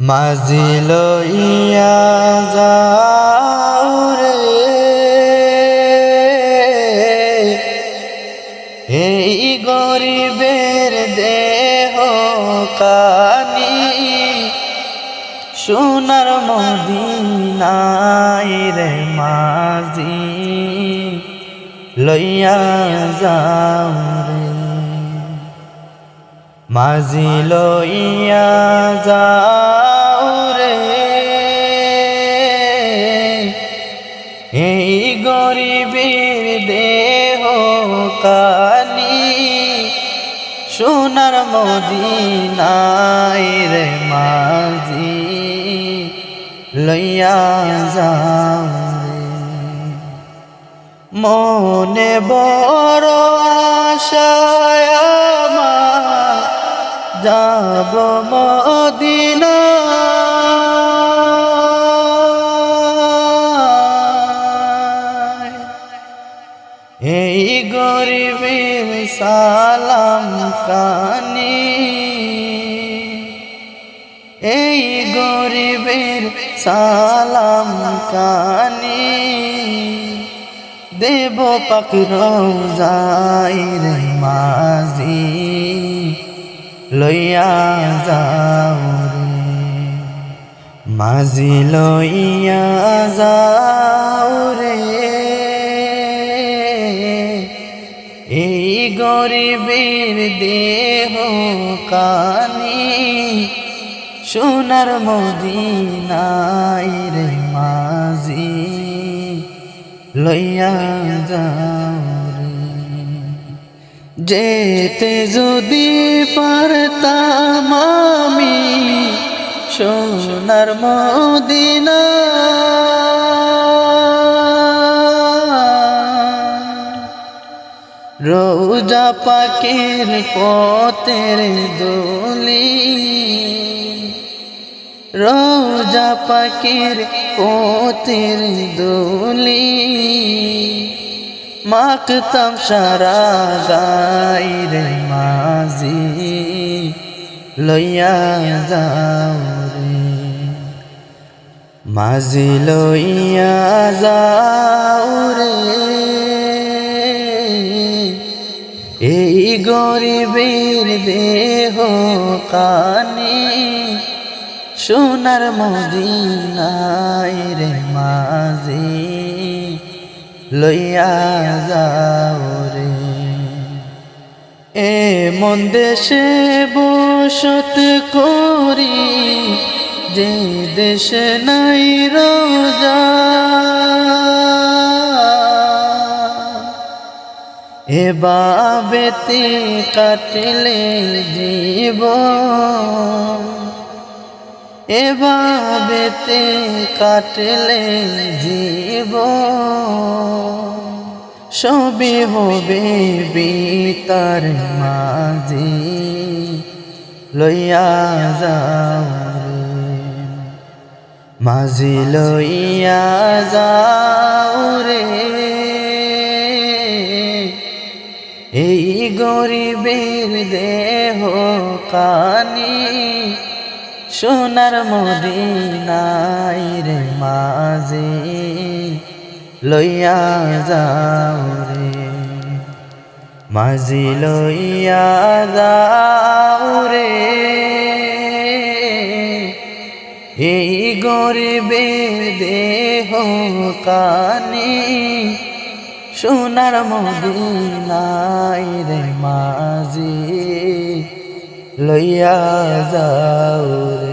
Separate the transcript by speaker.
Speaker 1: মাঝি লইয়া যাও রে এই গরিবের দেহ কানি, সোনার মদিনাই রে মাঝি লইয়া যাও রে। মাঝি লইয়া যাও গরিবের দেহ কানি, সোনার মদিনাই রে মাঝি, লইয়া যাও মনে বড় আশায় আমার যাব মদিনা গরিবের সালাম কানি। এই গরিবের সালাম কানি। দেব পাখির যাই রে মাঝি, লইয়া যাও মাঝি লইয়া যাও রে। এই গরিবের দেহ কানি, সোনার মদিনাই রে মাঝি, লইয়া যাও যেতে যদি পারতাম আমি সোনার মদিনা রোজা পাকের পথের দোলি। রোজা পাকের পথের দোলি। মাকতাম সারা গাইর মাঝি লইয়া যাও রে। মাঝি লইয়া যাও রে। এই গরিবের দেহ কানি, সোনার মদিনাই রে মাঝি লইয়া যাও রে। এ মন দেশে বসত করি, যে দেশে নাই রোজা এ বাবেতে কাটলে জীবন এভাবেতে কাটলে জীব। সবে হবে বিতার মাঝি, লইয়া যাও মাঝি লইয়া যাও রে। গরিবের দেহ কানি, সোনার মদিনাই রে মাঝে, লইয়া যাও রে। মাঝি লইয়া যাও রে। এই গরিবের দেহ কানি সোনার মদিনাই রে মাঝি লইয়া যাও রে